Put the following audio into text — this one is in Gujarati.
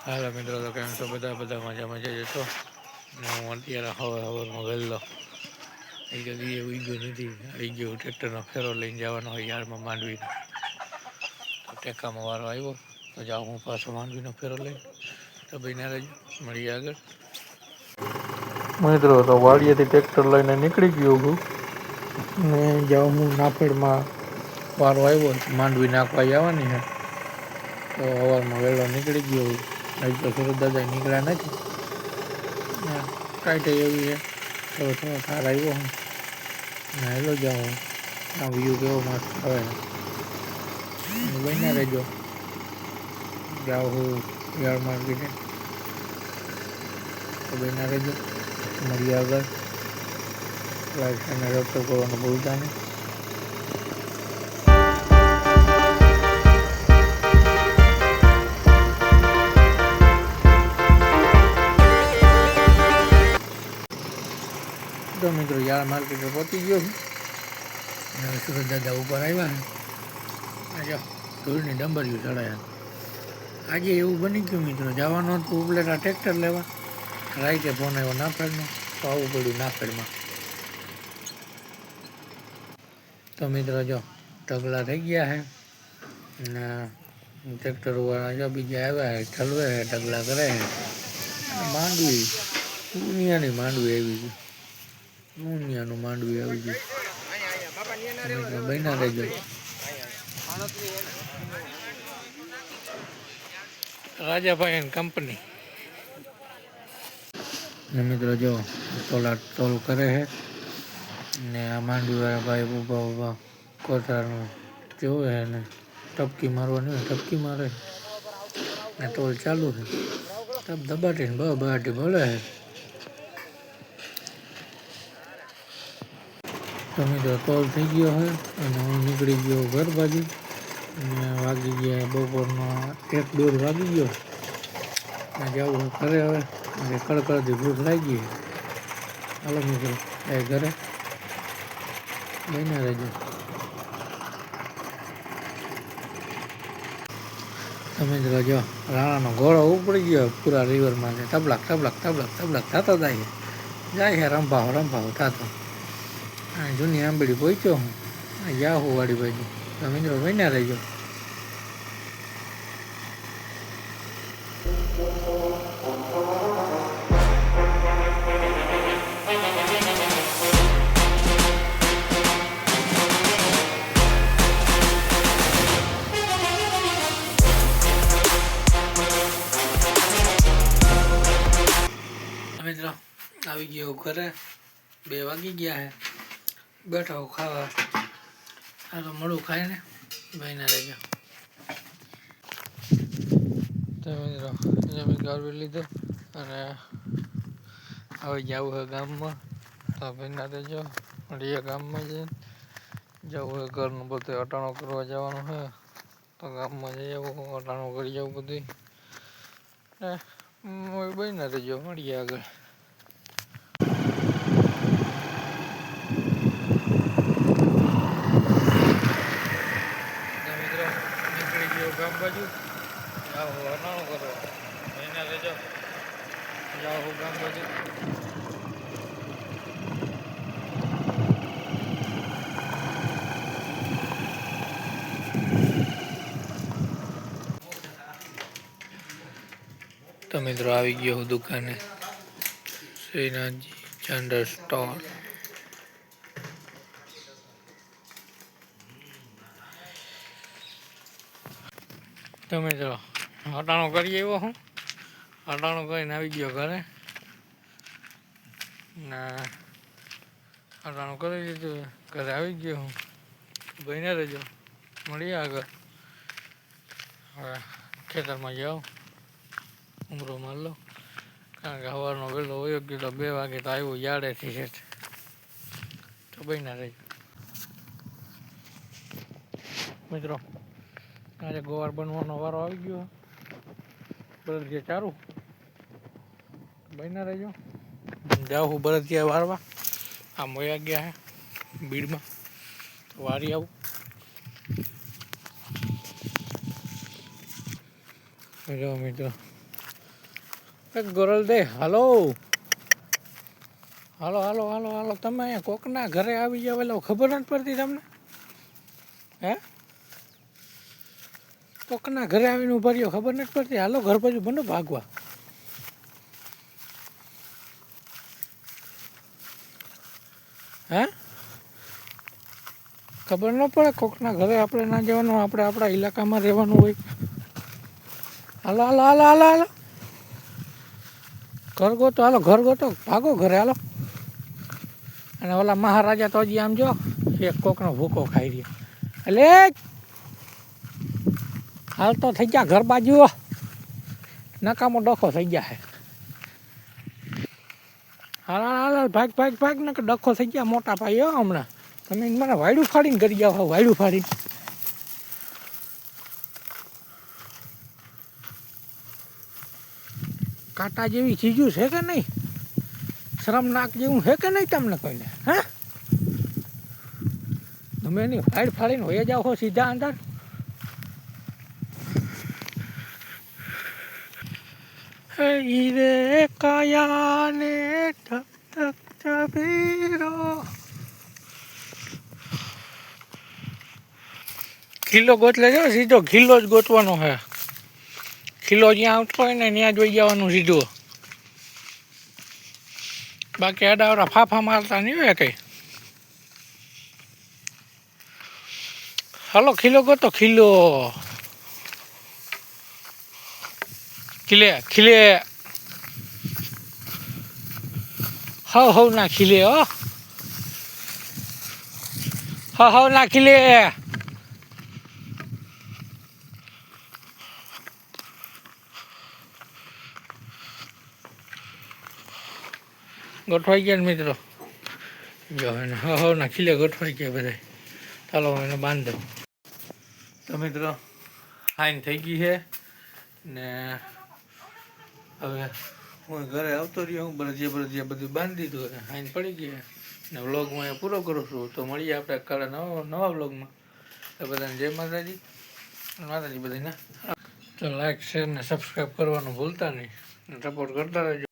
હાલો મિત્રો, તો કેમ છો? બધા બધા મજા મજા જશો ને હું અત્યારે હવે હવરમાં વહેલો એ કદી એવું ગયો નથી. આવી ગયો ટ્રેક્ટરનો ફેરો લઈને જવાનો હોય યારમાં માંડવીનો. તો ટેકામાં વારો આવ્યો. તો જાઉં હું પાછો માંડવીનો ફેરો લઈને. તો ભાઈ રહેજો મળીએ આગળ. મિત્રો, તો વાડીએથી ટ્રેક્ટર લઈને નીકળી ગયો હું. ને જાઉં હું નાફેડમાં વારો આવ્યો. માંડવી નાખવા જવાની છે. તો અવારમાં વહેલો નીકળી ગયો હું. હજી તો સુરત દાદા નીકળ્યા નથી ટાઈટ એવી છે થોડો થોડો ઠાર આવ્યો હું ને હેલો જાઉં આ વ્યૂ કેવો મસ્ત આવે બન્યા રહેજો જાઉં હું યાર માર્કેટે તો બન્યા રહેજો મળીએ આગળ લાઈક અને સબસ્ક્રાઈબ કરવાનું ભૂલતા નહીં યાર માર્કેટે પહોંચી ગયો છું. હવે સુરત દાદા ઉપર આવ્યા ને ધૂળની ડંબરિયું ચડાયા આજે એવું બની ગયું મિત્રો, જવાનો હતું ઉપલેટા ટ્રેક્ટર લેવા. રાઈટે ફોન આવ્યો નાફેડનો, તો આવવું પડ્યું નાફેડમાં. તો મિત્રો જો, ઢગલા થઈ ગયા છે. ને ટ્રેક્ટર વાળા જો બીજા આવ્યા છે, ઠલવે છે, ઢગલા કરે છે. માંડવી, દુનિયાની માંડવી એવી ગઈ. દુનિયાનું માંડવી આવી ગયું. બન્યા રહેજો. Rajabhai and company. ને મિત્રો જો તોલા તોલ કરે છે. ને આ માંડવીવાળા ભાઈ ઊભા ઊભા કોથરાનું જોવે છે ને ટપકી મારવાની હોય ટપકી મારે. ને તોલ ચાલુ છે. તબ દબાટીને બ બહાટી ભલે છે. તો મિત્રો તોલ થઈ ગયો હોય અને હું નીકળી ગયો ઘર બાજુ. અને વાગી ગયા બપોરનો એક દોઢ વાગી ગયો. અને જવું ઘરે હવે અને કડકડતી ભૂખ લાગી હાલો મિત્રો, એ ઘરે. બન્યા રહેજો. તમે જ રજો રાણાનો ઘોડો ઉપડી ગયો પૂરા રિવરમાં છે તબલાક તબલાક તબલાક તબલાક થતો જાય જાય છે રંભાવો રંભાવો થતો. આ જૂની આંબડી પહોંચ્યો હું. યાહુ વાળી બાજુ. તો મિત્રો બન્યા રહેજો. આવી ગયો ઘરે. બે વાગી ગયા હે. બેઠો ખાવા આ તો મળું ખાઈને ભાઈના રહેજો તમે મિત્રો ગાળવી લીધો અને હવે જવું હોય ગામમાં. તો ભાઈના રહેજો મળીએ ગામમાં જઈને જવું હોય ઘરનું બધું, અટાણું કરવા જવાનું છે. તો ગામમાં જઈ આવું, અટાણું કરી જવું બધું ને બહીને રહેજો, મળીએ આગળ તો મિત્રો નીકળી ગયો ગામ બાજુ જાઓ અટાણું કરવા બહીને રહેજો. જાઓ ગામ બાજુ તો મિત્રો, આવી ગયો હું દુકાને. શ્રીનાથજી જનરલ સ્ટોર તો મિત્રો હટાણું કરી આવ્યો હું. હટાણું કરીને આવી ગયો ઘરે. ને હટાણું કરી દીધું ઘરે આવી ગયો હું. ભાઈને રહેજો, મળીએ આગળ. હવે ખેતરમાં જાઓ, ઉમરો માર લો. કારણ કે સવારનો વહેલો વયો ગયો તો બે વાગે તો આવ્યો, યાડેથી છે. તો ભાઈને રહી મિત્રો આજે ગોવાર બનવાનો વારો આવી ગયો. બળદિયા ચારું. બન્યા રહેજો. જાઉં હું બળદિયા વારવા. આ મોયા ગયા હે, બીડમાં. તો વારી આવું. જો મિત્રો. ગોરલ દે, હાલો. હાલો હાલો હાલો હાલો. તમે અહીંયા કોકના ઘરે આવી જાવ એટલે ખબર નથી પડતી તમને? હે? કોકના ઘરે આવીને ઊભા રહ્યો, ખબર નથી પડતી. હાલો, ઘર બાજુ બનો, ભાગવા. હે? ખબર ન પડે કોકના ઘરે આપણે ના જવાનું, આપણે આપણા ઇલાકામાં રહેવાનું હોય. હાલો હાલો હાલો હાલો હાલો. ઘર ગોતો, હાલો, ઘર ગોતો. ભાગો ઘરે, હાલો. અને ઓલા મહારાજા તો હજી આમ જો, એક કોકનો ભૂકો ખાઈ રહ્યો. એટલે હાલ તો થઈ ગયા ઘર બાજુ નકામો ડખો થઈ ગયા હે. હાલ હાલ હાલ ભાગ ભાગ ભાગ ને ડખો થઈ ગયા મોટા ભાઈ હમણાં. તમે મને વાયડું ફાડીને કરી જાઓ વાયડું ફાડીને. કાંટા જેવી ચીજું છે કે નહીં? શ્રમનાક જેવું છે કે નહીં તમને કોઈને, હે? તમે એની ફાડ ફાડીને હોય જાઓ છો સીધા અંદર. હે રે કાયાને ઠક ઠક ચબીરો ખીલો ગોતલે જો, સીધો ખીલો જ ગોતવાનો છે ખીલો જ્યાં આવતો હોય ને, ત્યાં જોઈ જવાનું સીધું. બાકી આડાવડા ફાફા મારતા નહીં હોય કઈ. હાલો, ખીલો ગોતો, ખીલો. ખીલે ખીલે. હવ હવ ના ખીલે, હો. હવ હવ ના ખીલે. ગોઠવાઈ ગયા મિત્રો. જો એને હવ ના ખીલે ગોઠવાઈ ગયા બધા. ચાલો હું એને બાંધ દઉં. તો મિત્રો હાઈન થઈ ગઈ છે. ને હવે હું ઘરે આવતો રહ્યો, હું બરજીયા બરજીયા બધું બાંધી દીધું અને હાઈન પડી ગઈ. અને ને વ્લોગ હું અહીંયા પૂરો કરું છું. તો મળીએ આપણે કાળા નવા નવા વ્લોગમાં તો બધાને જય માતાજી. માતાજી માતાજી બધાને. તો લાઈક શેર ને સબસ્ક્રાઈબ કરવાનું ભૂલતા નહીં. સપોર્ટ કરતા રહેજો.